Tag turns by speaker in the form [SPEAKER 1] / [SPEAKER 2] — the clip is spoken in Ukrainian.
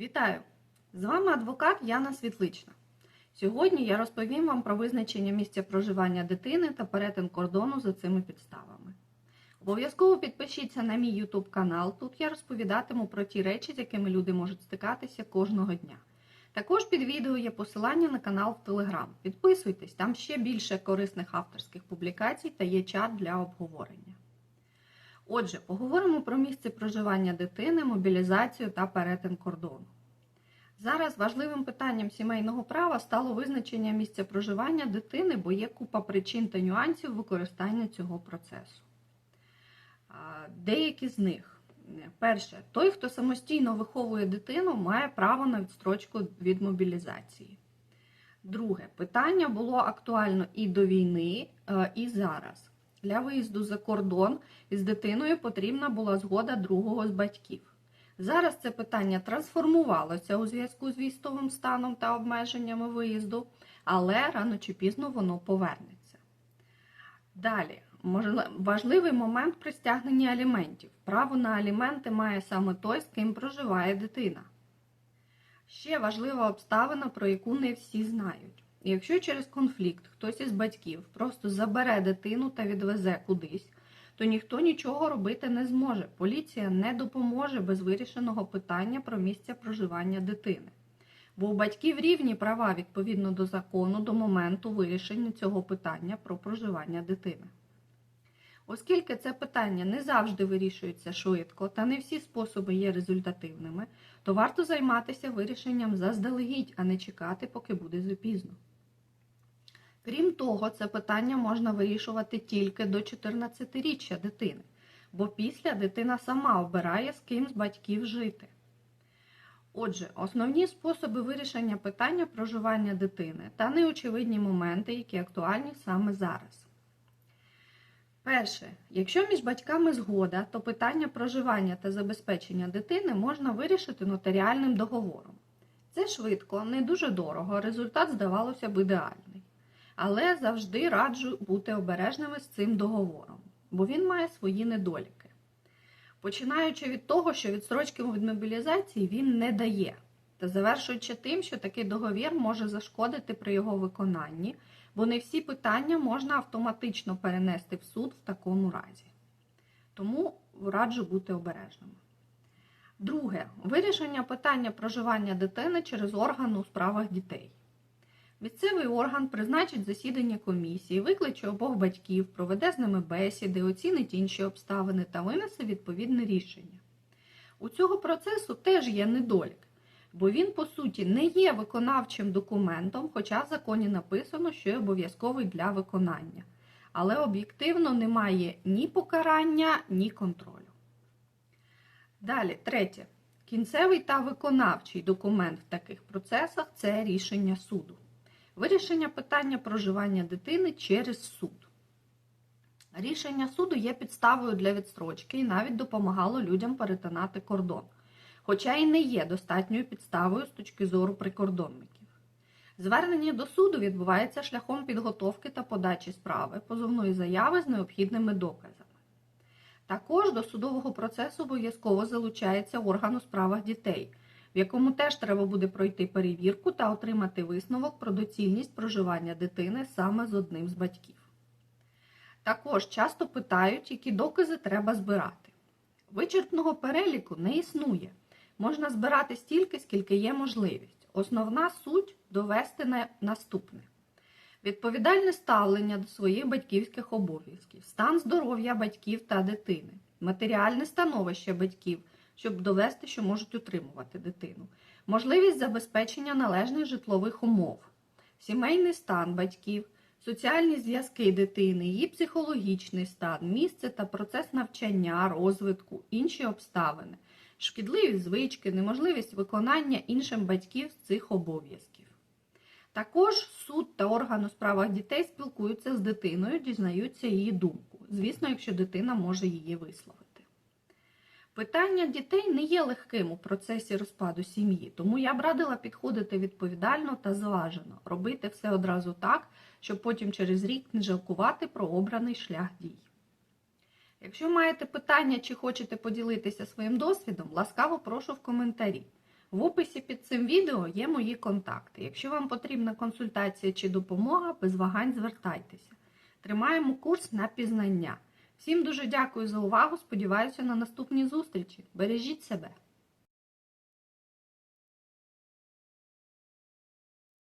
[SPEAKER 1] Вітаю! З вами адвокат Яна Світлична. Сьогодні я розповім вам про визначення місця проживання дитини та перетин кордону за цими підставами. Обов'язково підпишіться на мій YouTube канал. Тут я розповідатиму про ті речі, з якими люди можуть стикатися кожного дня. Також під відео є посилання на канал в Telegram. Підписуйтесь, там ще більше корисних авторських публікацій та є чат для обговорення. Отже, поговоримо про місце проживання дитини, мобілізацію та перетин кордону. Зараз важливим питанням сімейного права стало визначення місця проживання дитини, бо є купа причин та нюансів використання цього процесу. Деякі з них. Перше, той, хто самостійно виховує дитину, має право на відстрочку від мобілізації. Друге, питання було актуально і до війни, е, і зараз. Для виїзду за кордон із дитиною потрібна була згода другого з батьків. Зараз це питання трансформувалося у зв'язку з військовим станом та обмеженнями виїзду, але рано чи пізно воно повернеться. Далі, важливий момент при стягненні аліментів. Право на аліменти має саме той, з ким проживає дитина. Ще важлива обставина, про яку не всі знають. Якщо через конфлікт хтось із батьків просто забере дитину та відвезе кудись, то ніхто нічого робити не зможе. Поліція не допоможе без вирішеного питання про місце проживання дитини. Бо у батьків рівні права відповідно до закону до моменту вирішення цього питання про проживання дитини. Оскільки це питання не завжди вирішується швидко та не всі способи є результативними, то варто займатися вирішенням заздалегідь, а не чекати, поки буде запізно. Крім того, це питання можна вирішувати тільки до 14-річчя дитини, бо після дитина сама обирає, з ким з батьків жити. Отже, основні способи вирішення питання проживання дитини та неочевидні моменти, які актуальні саме зараз. Перше, якщо між батьками згода, то питання проживання та забезпечення дитини можна вирішити нотаріальним договором. Це швидко, не дуже дорого, результат здавалося б ідеальний. Але завжди раджу бути обережними з цим договором, бо він має свої недоліки. Починаючи від того, що відстрочки від мобілізації він не дає, та завершуючи тим, що такий договір може зашкодити при його виконанні, бо не всі питання можна автоматично перенести в суд в такому разі. Тому раджу бути обережними. Друге, вирішення питання проживання дитини через орган у справах дітей. Місцевий орган призначить засідання комісії, викличе обох батьків, проведе з ними бесіди, оцінить інші обставини та винесе відповідне рішення. У цього процесу теж є недолік, бо він, по суті, не є виконавчим документом, хоча в законі написано, що є обов'язковий для виконання. Але об'єктивно немає ні покарання, ні контролю. Далі, третє. Кінцевий та виконавчий документ в таких процесах це рішення суду. Вирішення питання проживання дитини через суд. Рішення суду є підставою для відстрочки і навіть допомагало людям перетинати кордон, хоча і не є достатньою підставою з точки зору прикордонників. Звернення до суду відбувається шляхом підготовки та подачі справи, позовної заяви з необхідними доказами. Також до судового процесу обов'язково залучається орган у справах дітей в якому теж треба буде пройти перевірку та отримати висновок про доцільність проживання дитини саме з одним з батьків. Також часто питають, які докази треба збирати. Вичерпного переліку не існує. Можна збирати стільки, скільки є можливість. Основна суть довести на наступне. Відповідальне ставлення до своїх батьківських обов'язків, стан здоров'я батьків та дитини, матеріальне становище батьків, щоб довести, що можуть утримувати дитину, можливість забезпечення належних житлових умов, сімейний стан батьків, соціальні зв'язки дитини, її психологічний стан, місце та процес навчання, розвитку, інші обставини, шкідливі звички, неможливість виконання іншим батьків цих обов'язків. Також суд та орган у справах дітей спілкуються з дитиною, дізнаються її думку, звісно, якщо дитина може її висловити. Питання дітей не є легким у процесі розпаду сім'ї, тому я б радила підходити відповідально та зважено, робити все одразу так, щоб потім через рік не жалкувати про обраний шлях дій. Якщо маєте питання чи хочете поділитися своїм досвідом, ласкаво прошу в коментарі. В описі під цим відео є мої контакти. Якщо вам потрібна консультація чи допомога, без вагань звертайтеся. Тримаємо курс на пізнання. Всім дуже дякую за увагу. Сподіваюся на наступні зустрічі. Бережіть себе!